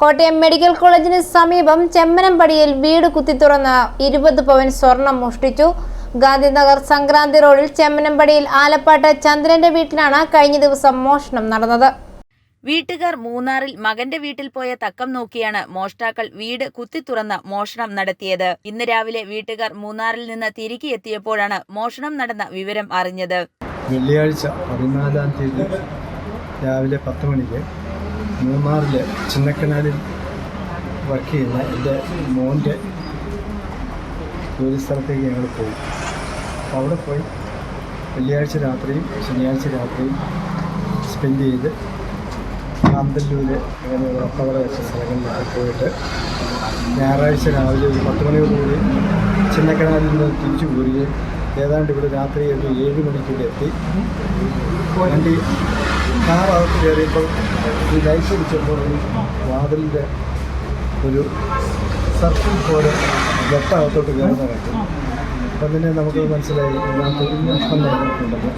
Kottayam medical കോളേജിന് സമീപം ചെമ്മനംപടിയിൽ വീട് കുത്തിത്തുറന്ന് ഇരുപത് പവൻ സ്വർണം മോഷ്ടിച്ചു. ഗാന്ധിനഗർ സംക്രാന്തി റോഡിൽ ചെമ്മനംപടിയിൽ ആലപ്പാട്ട് ചന്ദ്രന്റെ വീട്ടിലാണ് കഴിഞ്ഞ ദിവസം മോഷണം നടന്നത്. വീട്ടുകാർ മൂന്നാറിൽ മകന്റെ വീട്ടിൽ പോയ തക്കം നോക്കിയാണ് മോഷ്ടാക്കൾ വീട് കുത്തിത്തുറന്ന് മോഷണം നടത്തിയത്. ഇന്ന് രാവിലെ വീട്ടുകാർ മൂന്നാറിൽ നിന്ന് തിരികെ എത്തിയപ്പോഴാണ് മോഷണം നടന്ന വിവരം അറിഞ്ഞത്. വെള്ളിയാഴ്ച പതിനാലാം തീയതി രാവിലെ പത്ത് മണിക്ക് മൂന്നാറിലെ ചിന്നക്കനാലിൽ വർക്ക് ചെയ്യുന്ന എന്റെ മോന്റെ ജോലി സ്ഥലത്തേക്ക് ഞങ്ങൾ പോയി. അപ്പോൾ അവിടെ പോയി വെള്ളിയാഴ്ച രാത്രിയും ശനിയാഴ്ച രാത്രിയും സ്പെൻഡ് ചെയ്ത് കാന്തല്ലൂര് അങ്ങനെ ഉറപ്പവറ വെച്ച സ്ഥലങ്ങളിലൊക്കെ പോയിട്ട് ഞായറാഴ്ച രാവിലെ ഒരു പത്ത് മണിയോടുകൂടി ചിന്നക്കനാലിൽ നിന്ന് തിരിച്ചു പോരുകയും ഏതാണ്ട് ഇവിടെ രാത്രി ഒരു ഏഴ് മണിക്കൂടി എത്തി. വണ്ടി കാറകത്ത് കയറിയപ്പോൾ ഈ ലൈറ്റ് പിടിച്ചപ്പോൾ ഈ വാതിലിന്റെ ഒരു സർക്കിൾ പോലെ വെട്ടകത്തോട്ട് കയറുന്ന കാര്യം അപ്പം തന്നെ നമുക്ക് മനസ്സിലായി ഇതിനകത്ത് നഷ്ടം നടന്നിട്ടുണ്ടെന്ന്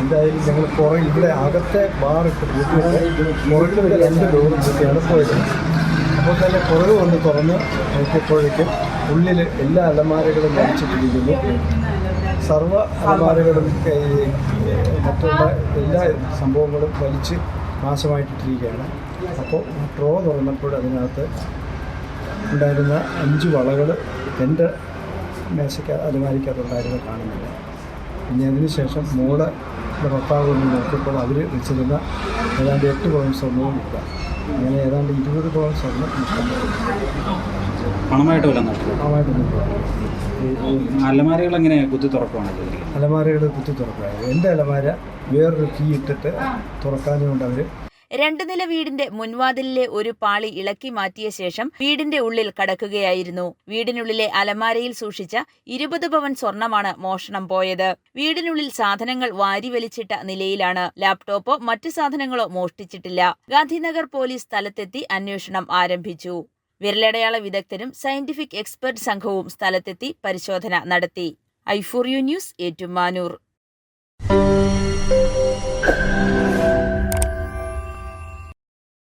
എന്തായാലും ഞങ്ങൾ പുറം ഇവിടെ അകത്തെ ബാറിട്ട് പൂട്ടിയിട്ട് വരെ രണ്ട് ഡോറും കൂട്ടിയാണ് പോയത്. അപ്പോൾ തന്നെ പുറകെ വന്ന് തുറന്ന് നോക്കിയപ്പോഴേക്കും ഉള്ളിൽ എല്ലാ അലമാരകളും വലിച്ചിട്ടിരിക്കുന്നു. സർവ അലമാരകളും മറ്റുള്ള എല്ലാ സംഭവങ്ങളും വലിച്ച് നാശമായിട്ടിരിക്കുകയാണ്. അപ്പോൾ ട്രോ തുറന്നപ്പോൾ അതിനകത്ത് ഉണ്ടായിരുന്ന അഞ്ച് വളകൾ എന്റെ മേശയ്ക്ക് അലമാരിക്കകത്തുണ്ടായിരുന്ന കാണുന്നില്ല. ഇനി അതിനുശേഷം മോൾ ഭർത്താവ് ഒന്ന് നോക്കിയപ്പോൾ അവർ വെച്ചിരുന്ന ഏതാണ്ട് എട്ട് പവൻ സ്വർണവും ഇല്ല. അങ്ങനെ ഏതാണ്ട് ഇരുപത് പവൻ സ്വർണം പണമായിട്ട് വല്ല അലമാരകൾ എങ്ങനെ കുത്തി തുറക്കുവാണ് അലമാരകൾ കുത്തി തുറക്കുകയാണ് എന്റെ അലമാര വേറൊരു കീ ഇട്ടിട്ട് തുറക്കാനും കൊണ്ട് അവർ രണ്ടു നില വീടിന്റെ മുൻവാതിലിലെ ഒരു പാളി ഇളക്കി മാറ്റിയ ശേഷം വീടിന്റെ ഉള്ളിൽ കടക്കുകയായിരുന്നു. വീടിനുള്ളിലെ അലമാരയിൽ സൂക്ഷിച്ച ഇരുപത് പവൻ സ്വർണമാണ് മോഷണം പോയത്. വീടിനുള്ളിൽ സാധനങ്ങൾ വാരി വലിച്ചിട്ട നിലയിലാണ്. ലാപ്ടോപ്പോ മറ്റു സാധനങ്ങളോ മോഷ്ടിച്ചിട്ടില്ല. ഗാന്ധിനഗർ പോലീസ് സ്ഥലത്തെത്തി അന്വേഷണം ആരംഭിച്ചു. വിരലടയാള വിദഗ്ധരും സയന്റിഫിക് എക്സ്പെർട്ട് സംഘവും സ്ഥലത്തെത്തി പരിശോധന നടത്തി. I four U news Ettumanoor.